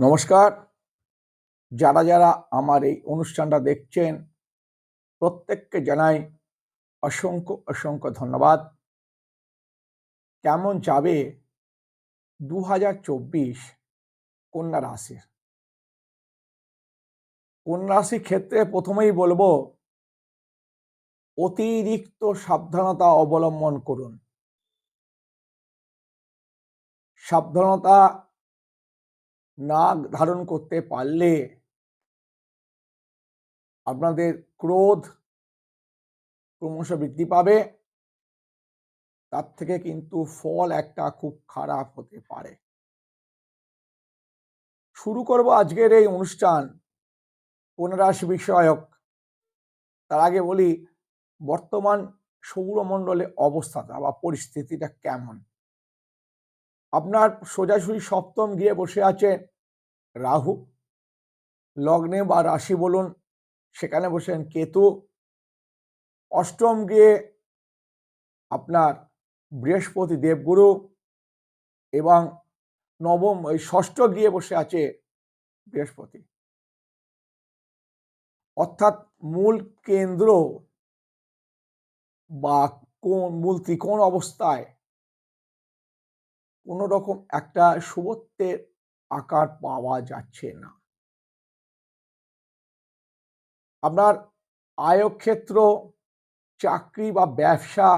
নমস্কার। যারা যারা আমার এই অনুষ্ঠানটা দেখছেন, প্রত্যেককে জানাই অসংখ্য অসংখ্য ধন্যবাদ। কেমন যাবে দু হাজার চব্বিশ কন্যা রাশির? কন্যা রাশির ক্ষেত্রে প্রথমেই বলব, অতিরিক্ত সাবধানতা অবলম্বন করুন। সাবধানতা না ধারণ করতে পারলে আপনাদের ক্রোধ ক্রমশ বৃদ্ধি পাবে। তার থেকে কিন্তু ফল একটা খুব খারাপ হতে পারে। শুরু করব আজকের এই অনুষ্ঠান পুনরাশি বিষয়ক। তার আগে বলি, বর্তমান সৌরমণ্ডলে অবস্থাটা বা পরিস্থিতিটা কেমন? আপনার সোজাসুজি সপ্তম গিয়ে বসে আছে রাহু, লগ্নে বা রাশি বলুন, সেখানে বসেন কেতু। অষ্টম গিয়ে আপনার বৃহস্পতি দেবগুরু এবং নবম ওই ষষ্ঠ গিয়ে বসে আছে বৃহস্পতি। অর্থাৎ মূল কেন্দ্র বা কোন, মূল ত্রিকোণ অবস্থায় কোনো রকম একটা শুভত্বের আকার পাওয়া যাচ্ছে না। আপনার আয়ক্ষেত্র, চাকরি বা ব্যবসা,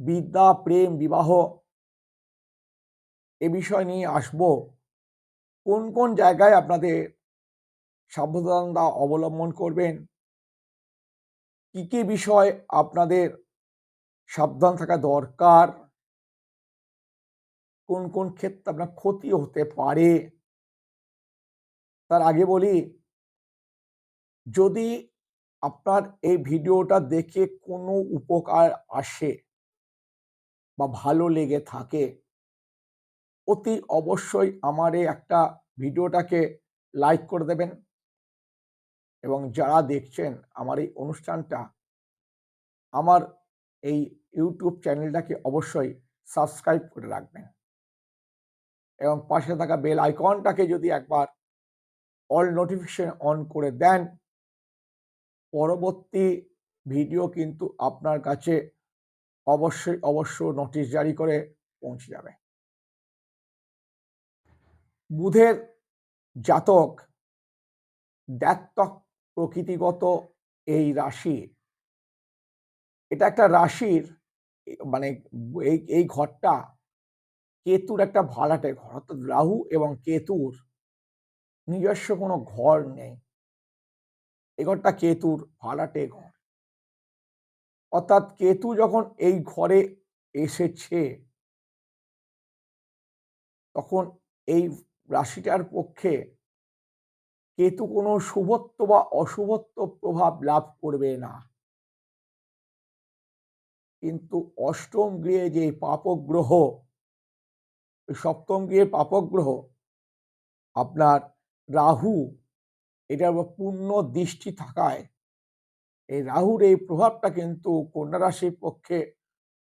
বিদ্যা, প্রেম, বিবাহ এ বিষয় নিয়ে আসব। কোন কোন জায়গায় আপনাদের সাবধানতা অবলম্বন করবেন? কি, কী বিষয় আপনাদের সাবধান থাকা দরকার? কোন কোন ক্ষেত্রে আপনার ক্ষতি হতে পারে? তার আগে বলি, যদি আপনার এই ভিডিওটা দেখে কোনো উপকার আসে বা ভালো লেগে থাকে, অতি অবশ্যই আমার এই একটা ভিডিওটাকে লাইক করে দেবেন। এবং যারা দেখছেন আমার এই অনুষ্ঠানটা, আমার এই ইউটিউব চ্যানেলটাকে অবশ্যই সাবস্ক্রাইব করে রাখবেন। এবং পাশে থাকা বেল আইকনটাকে যদি একবার অল নোটিফিকেশন অন করে দেন, পরবর্তী ভিডিও কিন্তু আপনার কাছে অবশ্যই অবশ্য নোটিশ জারি করে পৌঁছে যাবে। বুধের জাতক দ্যাত্তক প্রকৃতিগত এই রাশি, এটা একটা রাশির মানে এই এই ঘরটা কেতুর একটা ভাড়াটে ঘর, অর্থাৎ রাহু এবং কেতুর নিজস্ব কোনো ঘর নেই। এ ঘরটা কেতুর ভাড়াটে ঘর। অর্থাৎ কেতু যখন এই ঘরে এসেছে তখন এই রাশিটার পক্ষে কেতু কোনো শুভত্ব বা অশুভত্ব প্রভাব লাভ করবে না। কিন্তু অষ্টম গৃহে যে পাপগ্রহ সপ্তম গৃহের পাপক গ্রহ আপনার রাহু, এটার পূর্ণ দৃষ্টি থাকায়, এই রাহুর এই প্রভাবটা কিন্তু কন্যা রাশির পক্ষে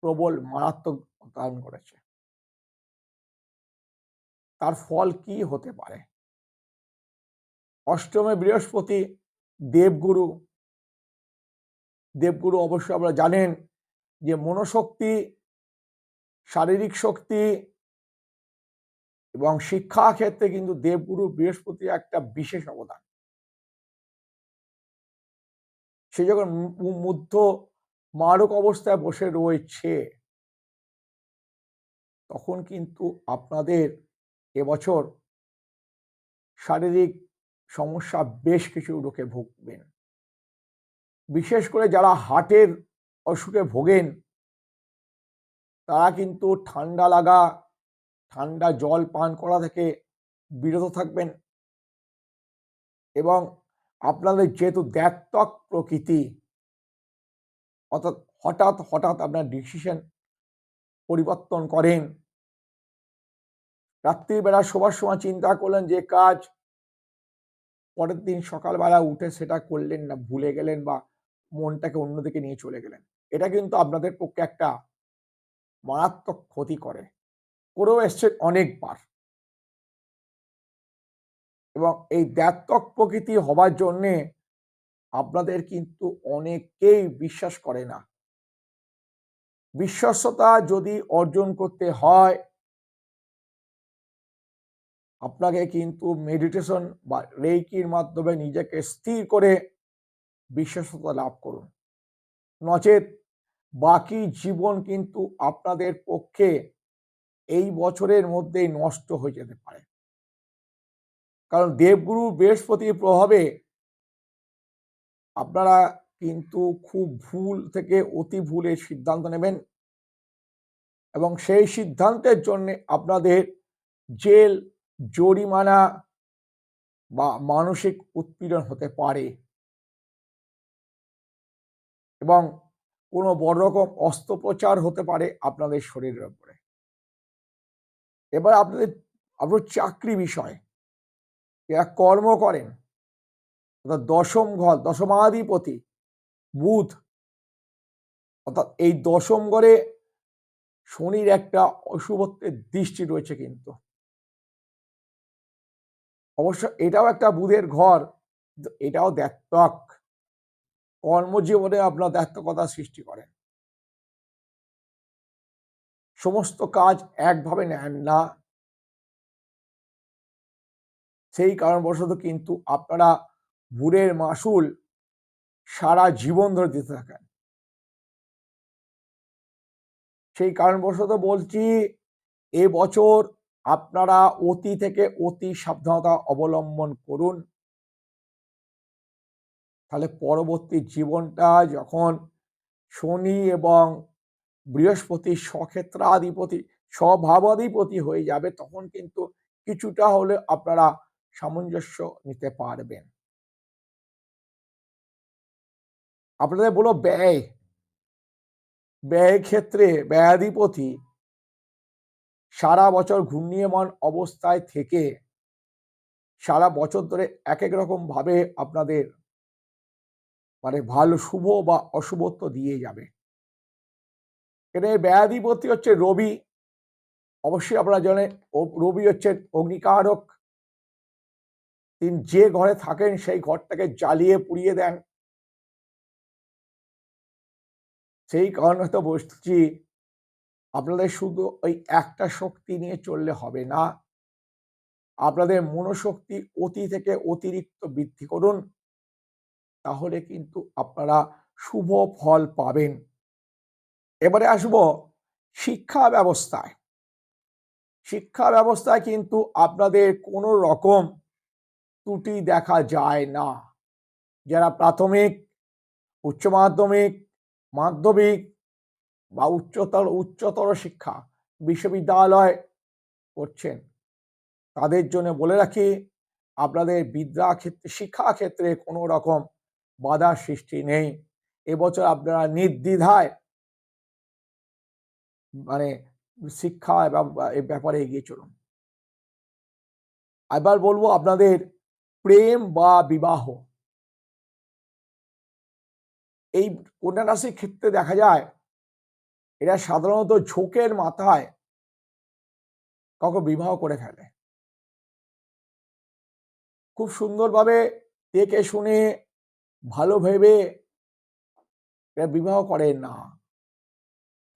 প্রবল মারাত্মক ধারণ করেছে। তার ফল কি হতে পারে? অষ্টমে বৃহস্পতি, দেবগুরু দেবগুরু অবশ্য আপনারা জানেন যে মনোশক্তি, শারীরিক শক্তি এবং শিক্ষা ক্ষেত্রে কিন্তু দেবগুরু বৃহস্পতি একটা বিশেষ অবদান। সে যখন মুগ্ধ মারক অবস্থায় বসে রয়েছে, তখন কিন্তু আপনাদের এবছর শারীরিক সমস্যা বেশ কিছু লোকে ভুগবেন। বিশেষ করে যারা হার্টের অসুখে ভোগেন, তারা কিন্তু ঠান্ডা লাগা ঠান্ডা জল পান করা থেকে বিরত থাকবেন। এবং আপনাদের যেহেতু দ্যাত্তক প্রকৃতি, অর্থাৎ হঠাৎ হঠাৎ আপনার ডিসিশন পরিবর্তন করেন। রাত্রিবেলা শোবার সময় চিন্তা করলেন যে, কাজ পরের দিন সকালবেলা উঠে সেটা করলেন না, ভুলে গেলেন বা মনটাকে অন্যদিকে নিয়ে চলে গেলেন। এটা কিন্তু আপনাদের পক্ষে একটা মারাত্মক ক্ষতি করে। করেও এসছেন অনেকবার। এবং এই দ্ব্যর্থক প্রকৃতি হবার জন্যে আপনাদের কিন্তু অনেকেই বিশ্বাস করে না। বিশ্বস্ততা যদি অর্জন করতে হয়, আপনাকে কিন্তু মেডিটেশন বা রেইকির মাধ্যমে নিজেকে স্থির করে বিশ্বস্ততা লাভ করুন। নচেত বাকি জীবন কিন্তু আপনাদের পক্ষে এই বছরের মধ্যেই নষ্ট হয়ে যেতে পারে। কারণ দেবগুরু বৃহস্পতির প্রভাবে আপনারা কিন্তু খুব ভুল থেকে অতি ভুলের সিদ্ধান্ত নেবেন এবং সেই সিদ্ধান্তের জন্য আপনাদের জেল, জরিমানা বা মানসিক উৎপীড়ন হতে পারে। এবং কোনো বড় রকম অস্ত্রোপচার হতে পারে আপনাদের শরীরের উপরে এবার আপনাদের, আপনার চাকরি বিষয়। এরা কর্ম করেন। অর্থাৎ দশম ঘর, দশমাধিপতি, বুধ। অর্থাৎ এই দশম ঘরে শনির একটা অশুভত্বের দৃষ্টি রয়েছে কিন্তু। অবশ্য এটাও একটা বুধের ঘর, এটাও দ্যাত্তক। কর্মজীবনে আপনার দ্যাত্তকতা সৃষ্টি করেন। সমস্ত কাজ একভাবে নেন না। সেই কারণবশত কিন্তু আপনারা ভুরের মাসুল সারা জীবন ধরে দিতে থাকেন। সেই কারণবশত বলছি, এ বছর আপনারা অতি থেকে অতি সাবধানতা অবলম্বন করুন। তাহলে পরবর্তী জীবনটা যখন শনি এবং বৃহস্পতি স্বক্ষেত্রাধিপতি স্বভাবাধিপতি হয়ে যাবে, তখন কিন্তু কিছুটা হলে আপনারা সামঞ্জস্য নিতে পারবেন। আপনাদের বলো ব্যয়। ব্যয় ক্ষেত্রে ব্যয়াধিপতি সারা বছর ঘূর্ণীয়মান অবস্থায় থেকে সারা বছর ধরে এক এক রকম ভাবে আপনাদের মানে ভালো শুভ বা অশুভত্ব দিয়ে যাবে। এখানে ব্যয়াধিপতি হচ্ছে রবি। অবশ্যই আপনারা জানেন রবি হচ্ছে অগ্নিকারক। তিনি যে ঘরে থাকেন, সেই ঘরটাকে জ্বালিয়ে পুড়িয়ে দেন। সেই কারণে তো বসছি আপনাদের শুধু ওই একটা শক্তি নিয়ে চললে হবে না। আপনাদের মনোশক্তি অতি থেকে অতিরিক্ত বৃদ্ধি করুন। তাহলে কিন্তু আপনারা শুভ ফল পাবেন। এবারে আসব শিক্ষা ব্যবস্থায়। শিক্ষা ব্যবস্থায় কিন্তু আপনাদের কোনো রকম ত্রুটি দেখা যায় না। যারা প্রাথমিক, উচ্চ মাধ্যমিক মাধ্যমিক বা উচ্চতর উচ্চতর শিক্ষা বিশ্ববিদ্যালয় করছেন, তাদের জন্য বলে রাখি, আপনাদের বিদ্যা ক্ষেত্রে শিক্ষা ক্ষেত্রে কোনো রকম বাধা সৃষ্টি নেই। এবছর আপনারা নির্দ্বিধায় মানে শিক্ষা ব্যাপারে এগিয়ে চলুন। এবার বলব আপনাদের প্রেম বা বিবাহ। এই কন্যা রাশির ক্ষেত্রে দেখা যায়, এরা সাধারণত ঝোঁকের মাথায় কাউকে বিবাহ করে ফেলে। খুব সুন্দরভাবে দেখে শুনে ভালো ভেবে এরা বিবাহ করে না।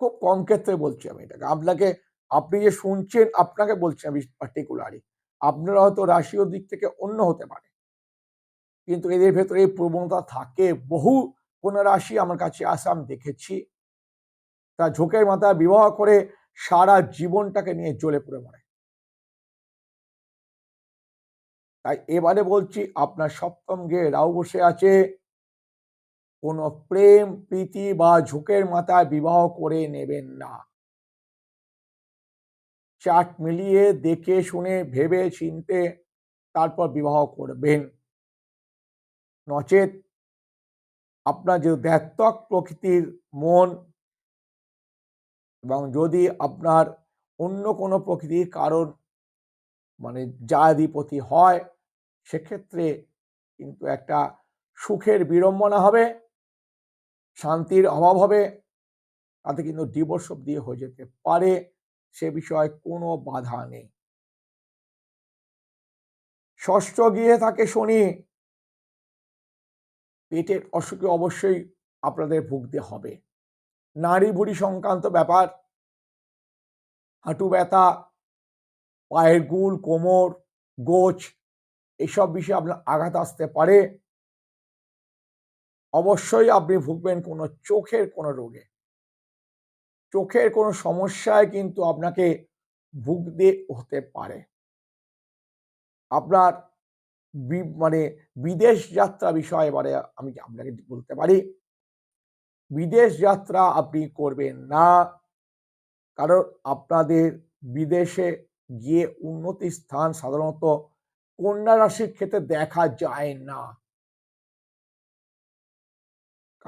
খুব কম ক্ষেত্রে বলছি আমি এটাকে। আপনাকে, আপনি যে শুনছেন, আপনাকে বলছি আমি পার্টিকুলারই আপনারা হয়তো রাশিও দিক থেকে অন্য হতে পারে। কিন্তু এদের ভেতরে এই প্রবণতা থাকে। বহু কোন রাশি আমার কাছে আসে আমি দেখেছি। তা ঝোঁকের মাথায় বিবাহ করে সারা জীবনটাকে নিয়ে জ্বলে পড়ে মরে। তাই এবারে বলছি, আপনার সপ্তম গে রাও বসে আছে। কোনো প্রেম, প্রীতি বা ঝোঁকের মাথায় বিবাহ করে নেবেন না। চাট মিলিয়ে দেখে, শুনে, ভেবে, চিনতে তারপর বিবাহ করবেন। নচেত আপনার যে দ্ব্যর্থক প্রকৃতির মন এবং যদি আপনার অন্য কোনো প্রকৃতির কারণ মানে জায়াধিপতি হয়, সেক্ষেত্রে কিন্তু একটা সুখের বিড়ম্বনা হবে। শান্তির অভাব হবে। তাতে কিন্তু ডিভোর্স দিয়ে হয়ে যেতে পারে। সে বিষয়ে কোনো বাধা নেই। ষষ্ঠ গিয়ে থাকে শনি। পেটের অসুখে অবশ্যই আপনাদের ভুগতে হবে। নারী ভুড়ি সংক্রান্ত ব্যাপার। হাঁটু ব্যথা, পায়ের গুল, কোমর, গোছ, এসব বিষয়ে আপনার আঘাত আসতে পারে। অবশ্যই আপনি ভুগবেন কোনো চোখের কোনো রোগে। চোখের কোনো সমস্যায় কিন্তু আপনাকে ভুগতে হতে পারে। আপনার মানে বিদেশ যাত্রা বিষয়ে এবারে আমি আপনাকে বলতে পারি। বিদেশ যাত্রা আপনি করবেন না। কারণ আপনাদের বিদেশে গিয়ে উন্নতি স্থান সাধারণত কন্যা রাশির ক্ষেত্রে দেখা যায় না।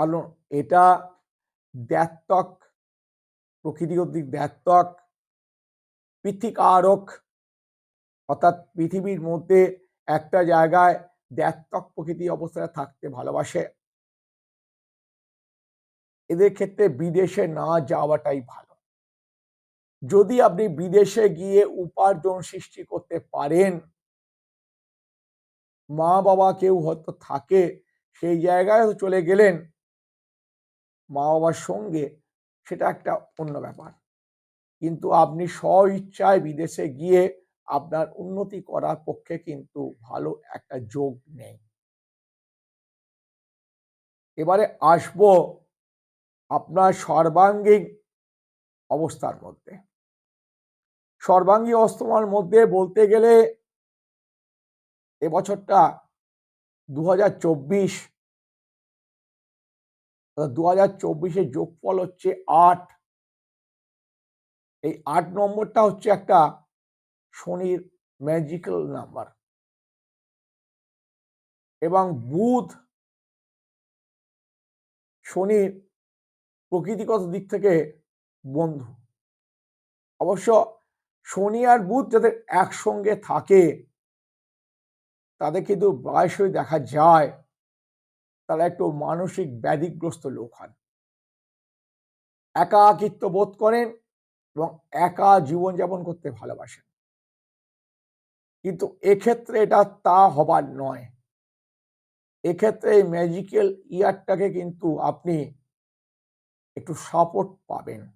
কারণ এটা দ্যাত্তক প্রকৃতিগত দ্যাত্তক পৃথিকারক, অর্থাৎ পৃথিবীর মধ্যে একটা জায়গায় দ্যাত্তক প্রকৃতি অবস্থায় থাকতে ভালোবাসে। এদের ক্ষেত্রে বিদেশে না যাওয়াটাই ভালো। যদি আপনি বিদেশে গিয়ে উপার্জন সৃষ্টি করতে পারেন মা বাবা কেউ হয়তো থাকে, সেই জায়গায় চলে গেলেন মা বাবার সঙ্গে, সেটা একটা অন্য ব্যাপার। কিন্তু আপনি স্ব ইচ্ছায় বিদেশে গিয়ে আপনার উন্নতি করার পক্ষে কিন্তু ভালো একটা যোগ নেই। এবারে আসব আপনার সর্বাঙ্গীন অবস্থার মধ্যে। সর্বাঙ্গী অস্তমার মধ্যে বলতে গেলে এবছরটা দু হাজার চব্বিশ দু হাজার চব্বিশের যোগফল হচ্ছে আট। এই আট নম্বরটা হচ্ছে একটা শনির ম্যাজিক্যাল নাম্বার এবং বুধ শনির প্রকৃতিগত দিক থেকে বন্ধু। অবশ্য শনি আর বুধ যাদের একসঙ্গে থাকে, তাদের কিন্তু প্রায়শই দেখা যায়। তারা একটু মানসিক ব্যাধিগ্রস্ত লোক হন। একাকিত্ব বোধ করেন এবং একা জীবনযাপন করতে ভালোবাসেন। কিন্তু এক্ষেত্রে এটা তা হবার নয়। এক্ষেত্রে এই ম্যাজিক্যাল ইয়ারটাকে কিন্তু আপনি একটু সাপোর্ট পাবেন।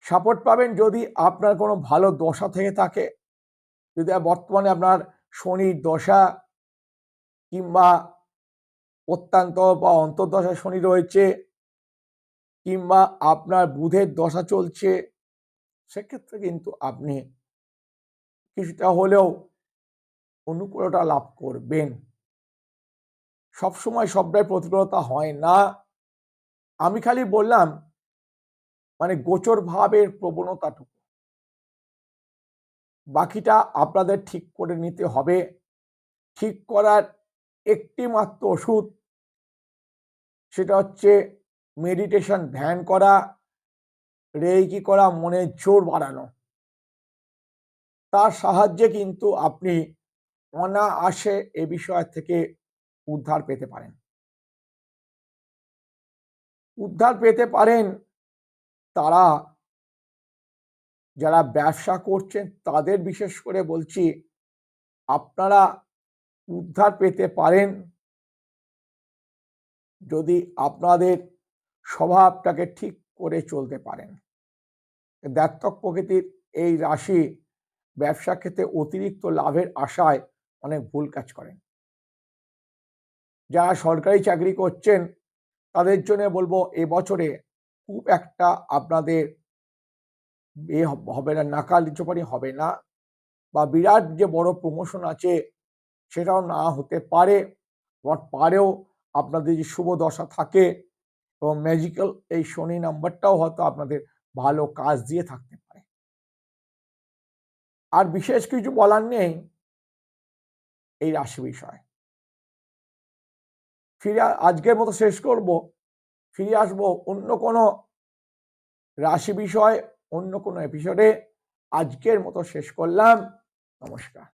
সাপোর্ট পাবেন যদি আপনার কোনো ভালো দশা থেকে থাকে। যদি বর্তমানে আপনার শনির দশা কিংবা অত্যন্ত বা অন্তর্দশা শনি রয়েছে কিংবা আপনার বুধের দশা চলছে, সেক্ষেত্রে কিন্তু আপনি কিছুটা হলেও অনুকূলতা লাভ করবেন। সবসময় সবটাই প্রতিকূলতা হয় না। আমি খালি বললাম মানে গোচর ভাবের প্রবণতাটুকু। বাকিটা আপনাদের ঠিক করে নিতে হবে। ঠিক করার একটি মাত্র ওষুধ, সেটা হচ্ছে মেডিটেশন ধ্যান করা রেকি করা, মনের জোর বাড়ানো। তার সাহায্যে কিন্তু আপনি অনায়াসে এ বিষয় থেকে উদ্ধার পেতে পারেন। উদ্ধার পেতে পারেন তারা যারা ব্যবসা করছেন, তাদের বিশেষ করে বলছি, আপনারা উদ্ধার পেতে পারেন। যদি আপনাদের স্বভাবটাকে ঠিক করে চলতে পারেন। দ্যাত্তক প্রকৃতির এই রাশি ব্যবসা ক্ষেত্রে অতিরিক্ত লাভের আশায় অনেক ভুল কাজ করেন। যারা সরকারি চাকরি করছেন, তাদের জন্য বলব এবছরে খুব একটা আপনাদের এ হবে না, নাকাল চোপারি হবে না। বা বিরাট যে বড় প্রমোশন আছে সেটাও না হতে পারে। আবার পারেও আপনাদের যে শুভ দশা থাকে এবং ম্যাজিক্যাল এই শনি নাম্বারটাও হয়তো আপনাদের ভালো কাজ দিয়ে থাকতে পারে। আর বিশেষ কিছু বলার নেই এই রাশি বিষয়। ফিরে আজকের মতো শেষ করব। ফিরে আসব অন্য কোনো রাশি বিষয়, অন্য কোনো এপিসোডে আজকের মতো শেষ করলাম। নমস্কার।